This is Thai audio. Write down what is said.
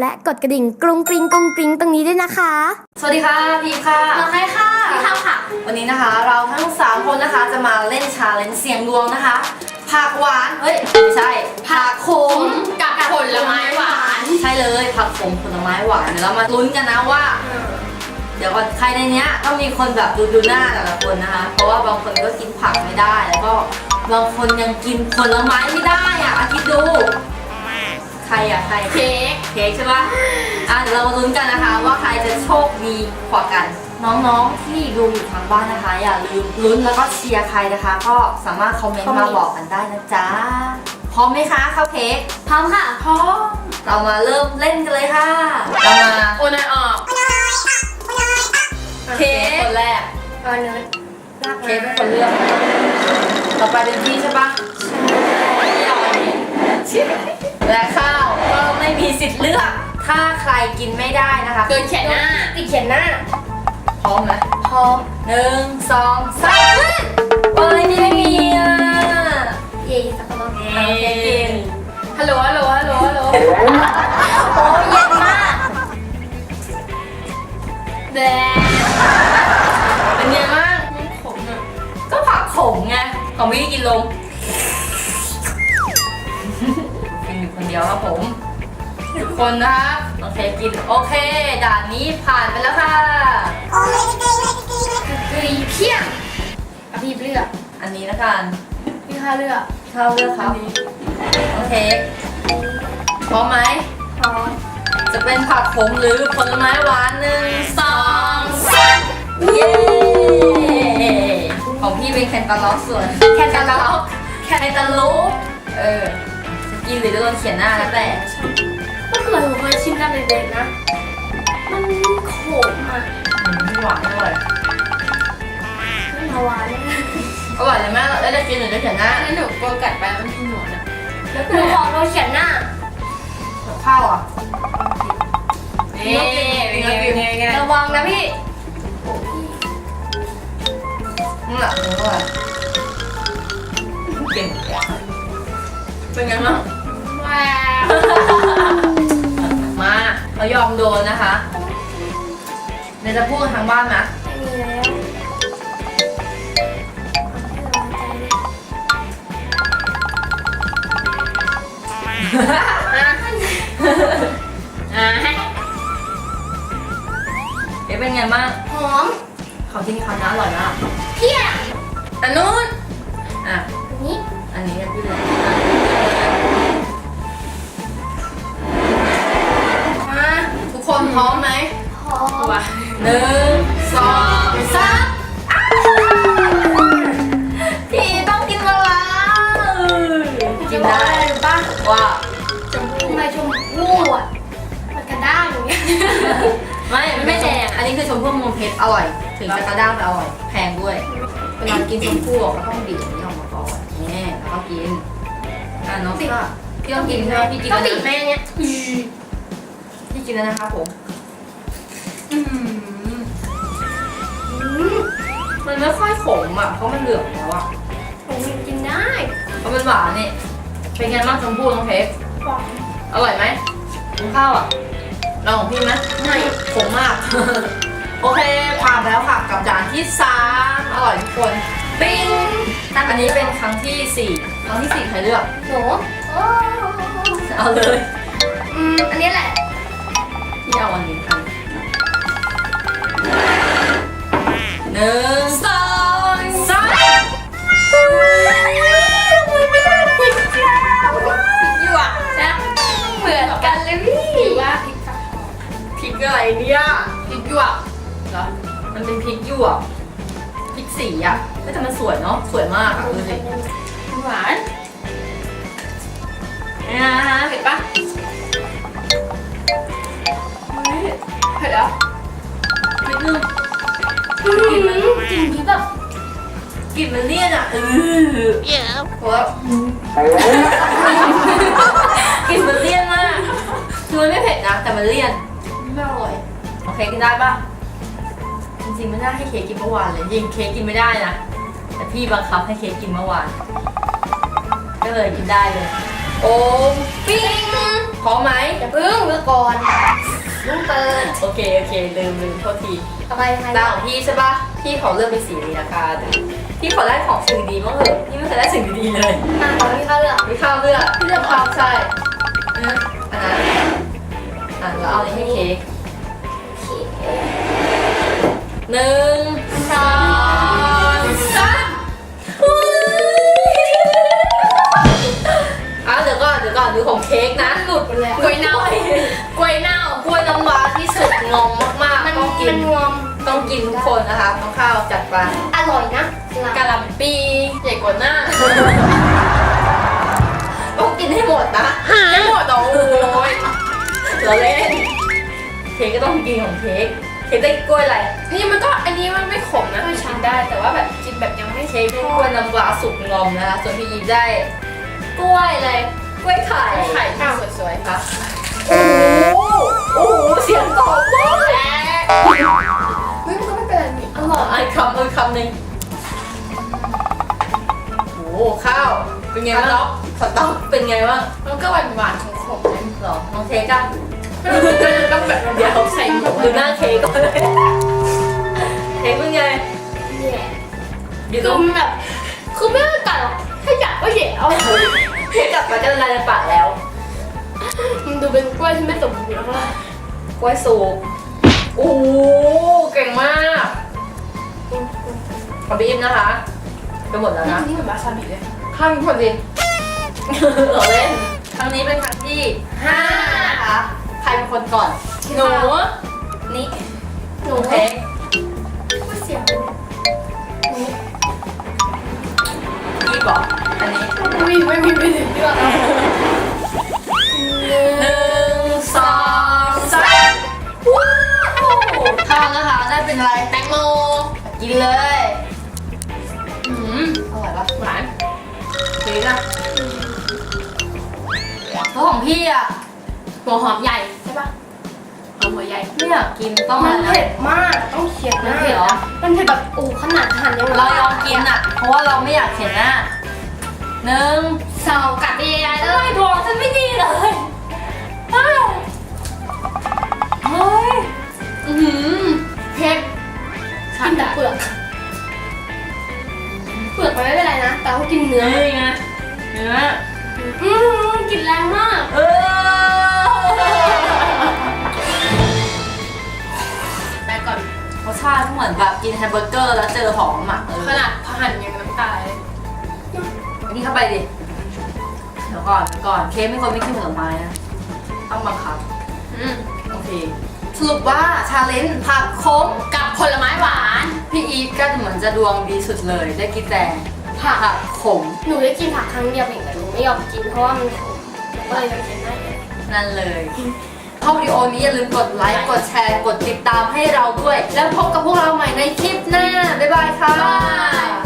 และกดกระดิ่งกรุงกริงกรุงกริงตรงนี้ด้วยนะคะ สวัสดีค่ะพีค่ะโอเคค่ะพี่ข้าวค่ะ วันนี้นะคะเราทั้ง 3 คนนะคะจะมาเล่นชาเลนจ์เสียงดวงนะคะผักหวาน เฮ้ย ไม่ใช่ผักขมกับผลไม้หวาน ใช่เลยผักขมผลไม้หวานเดี๋ยวเรามาลุ้นกันนะว่า เดี๋ยวก่อนใครในเนี้ยต้องมีคนแบบดูดูหน้าแต่ละคนนะคะ เพราะว่าบางคนก็กินผักไม่ได้แล้วก็บางคนยังกินผลไม้ไม่ได้อะอาคิดดูใค รอะใครเค้กเค้กใช่ปะอะเดี๋ยวเรามาลุ้นกันนะคะ ว่าใครจะโชคดีกว่ากัน น้องๆที่ดูอยู่ทางบ้านนะคะ อย่าลืมลุ้นแล้วก็เชียร์ใครนะคะ ก็สามารถคอมเมนต์มาบอกกันได้นะจ๊ะพร้อมไหมคะข้าวเค้กพร้อมค่ะพร้อมเรามาเริ่มเล่นกันเลยค่ะเรามาโอนอยออกเค้กคนแรกเออเนื้อลากเค้กเป็นคนเลือกต่อไปเป็นพี่ใช่ปะพี่เอาอันนี้และข้าวก็ไม่มีสิทธิ์เลือก ถ้าใครกินไม่ได้นะคะเกินแขนหน้า ติดเขียนหน้า พร้อมไหมพร้อมหนึ่งสองสามโอ้ยนี่ไม่มีอะเย่สักคนโอเคกินฮัลโหลฮัลโหลฮัลโหลฮัลโหลโอ้ยเย็นมากแดงเป็นไงบ้างขมอะก็ผักขมไงของพี่กินลงกินอยู่คนเดียวครับผม ทุกคนนะคะโอเคกิน โอเค ด่านนี้ผ่านไปแล้วค่ะกรีเพียงอะพี่เลือก อันนี้ละกันพี่ข้าเลือกข้าเลือกครับโอเคพร้อมไหมพร้อมจะเป็นผักขมหรือผลไม้หวานหนึ่งสองสามเย้ของพี่เป็นแคนตาล็อกส่วนแคนตาล็อกแคนตาลูปเออจะกินหรือจะโดนเขียนหน้าแล้วแต่ ก็เคยผมเคยชิมได้เด็กๆนะ มันขมอะอืมหวานอร่อยมันหวานเลยอร่อยเลยแม่แล้วจะกินหรือจะเขียนหน้าแล้วหนูกลัวกัดไปมันที่หนวดอะหนูขอโดนเขียนหน้ากับข้าวอะนี่เป็นไงเป็นไงเป็นไงระวังนะพี่นั่นแหละอร่อยเก่งเป็นไงบ้างว้าว นนะคะเดี๋ยวจะพูดทางบ้านนะไม่มีแล้วอะเอ๊ะเป็นไงบ้างหอมเขาที่นี่คำน้าอร่อยมากเพี้ยอันนู้นอะ อันนี้อันนี้พี่เลย พร้อมไหมหอมว้าหนึ่งสองสามอ้าวพี่ต้องกินมะระกินได้ปะว่าชมพูทำไมชมพู่อะมันกระด้างอย่างเงี้ยไม่ไม่แดงอันนี้คือชมพู่มูลเพชรอร่อยถึงจะกระด้างแต่อร่อยแพงด้วยเวลากินชมพู่อะเขาต้องบีบอย่างนี้ออกมาก่อนนี่แล้วก็กินอะน้องก็พี่ต้องกินใช่ไหมพี่กินต้อแล้งวบีบไหมนะอันเนี้ยพี่กินแล้วนะคะผม อืมอืมมันไม่ค่อยขมอะ เพราะมันเหลืองแล้วอะผมยังกินได้เพราะมันหวานนี่ เป็นไงบ้างชมพู่น้องเพชรหวานอร่อยไหมกินข้าวอะลองของพี่ไหมไม่ขมมาก โอเคผ่านแล้วค่ะกับด่านที่สามอร่อยทุกคนปิ้งอันนี้เป็นครั้งที่สี่ครั้งที่สี่ใครเลือก หนูโอ้เอาเลย อืม อันนี้แหละพี่เอาอันนี้อัน หนึ่งสองสามไม่ได้ผิดแล้วหยวกนะเหมือนกันเลยพี่หรือว่าพริกกะพริกอะไรเนี่ยพริกหยวกเหรอมันเป็นพริกหยวกพริกสีอะก็แต่มันสวยเนาะสวยมากอะดูสิหวานนี่นะฮะเผ็ดปะเผ็ดแล้วนิดนึง กลิ่นมันกลิ่นที่แบบกลิ่นมันเลี่ยนอะเออเพราะว่ากลิ่นมันเลี่ยนมากคือมันไม่เผ็ดนะแต่มันเลี่ยนไม่อร่อยโอเคกินได้ปะจริงๆไม่น่าให้เค้กกินเมื่อวานเลยจริงเค้กกินไม่ได้นะแต่พี่บังคับให้เค้กกินเมื่อวานก็เลยกินได้เลย โอ้ปิ้งพร้อมไหมอย่าเพิ่งเมื่อก่อน ต้องเปิดโอเคโอเคลืมลืมโทษทีต่อไปใครตาของพี่ใช่ปะพี่ขอเลือกเป็นสีนี้นะคะพี่ขอได้ของสิ่งดีๆบ้างเถอะพี่ไม่เคยได้สิ่งดีๆเลยอะขอพี่เข้าเลือกไม่ข้าวเลือกพี่เลือกข้าวใช่อันนั้นอันนั้นอะแล้วเอาอันนี้ให้เค้กหนึ่งสองสามอุ๊ยอะเดี๋ยวก่อนเดี๋ยวก่อนดูของเค้กนะหลุดหมดเลยกล้วยเน่ากล้วยเน่า กล้วยน้ำว้าที่สุดงอมมากมันๆต้องกิมันน งวมต้องกินทุกคนนะคะน้องข้าวจัดไปอร่อยนะกะหล่ำปีใหญ่กว่าหน้า ต้องกินให้หมดนะไม่หมดเหรอโอ้ยเราเล่นเค้กก็ต้องกินของเค้กเค้กได้กล้วยอะไรนี่มันก็อันนี้มันไม่ขมนะกินได้ แต่ว่าแบบกินแบบยังไม่เค้กได้กล้วยน้ำว้าสุกงอมนะคะส่วนพี่ยีได้ กล้วยอะไรกล้วยไข่ไข่ที่ส น้องเค้กอะต้องแบบเดี๋ยวใส่หมูดูหน้าเค้กก่อนเลยเค้กเป็นไงเนี่ยอยู่ตคืรองมันแบบคือไม่ต้องกัดหรอกถ้าอยากก็แหย่เอาเค้กกลับมาจะละลายในปากแล้วมันดูเป็นกล้วยที่ไม่สมบูรณ์แล้วก็กล้วยสุกโอ้โหเก่งมากของพี่อิมนะคะไปหมดแล้วนะนี่เหมือนบาซาบิเลย ข้างพอดี เราเล่น ครั้งนี้เป็นครั้งที่ห้านะคะใครเป็นคนก่อน หนู นี่หนูเค้กก็เสียงพี่บอกอันนี้ไม่ไม่มีไม่ถึงด้วยหนึ่งสองสามว้าวข้าวนะคะได้เป็นอะไรแตงโมกินเลย อืมอร่อยปะหวานดีนะ แล้วของพี่อะหัวหอมใหญ่ใช่ปะหอมหัวใหญ่ไม่อยากกินต้องมัอะนไรเผ็นะดมากต้องเขียนหมันน้าเผ็ดเหรอ มันเผ็ดแบบโอ้ขนาดหั่นยังเรายอมกินอะ เพราะว่าเราไม่อยากเขียนหน้าหนึ่งสองกัดไปยายๆเลเอ้ยยดวงฉันไม่ดีเลยเฮ้ยเฮ้ยอือหือเผ็ดกินแต่เปลือก เปลือกมันไม่เป็นไรนะ แต่ว่ากินเนื้อนี่ไงเนื้อ อืม กลินแรงมาก เออแต่ก่อน รสชาติเหมือนแบบกินแฮมเบอร์เกอร์แล้วเจอหอมอะเออขนาดพอหั่นยังน้ำตาเลยอันนี้เข้าไปดิ เดี๋ยวก่อนเดี๋ยวก่อน เค้กไม่ควรไม่กินผลไม้นะต้องบังคับ อืมโอเค สรุปว่าชาเลนจ์ผักขม กับผลไม้หวาน พี่อีฟก็เหมือนจะดวงดีสุดเลย ได้กินแต่ผักขม หนูได้กินผักครั้งเดียวเองแต่หนูไม่ยอมกินเพราะว่ามันขมหนู ก็เลยเป็นได้นั่นเลยชอบวิดีโอนี้อย่าลืมกดไลค์ กดแชร์ กดติดตามให้เราด้วย แล้วพบกับพวกเราใหม่ในคลิปหน้า บ๊ายบายค่ะ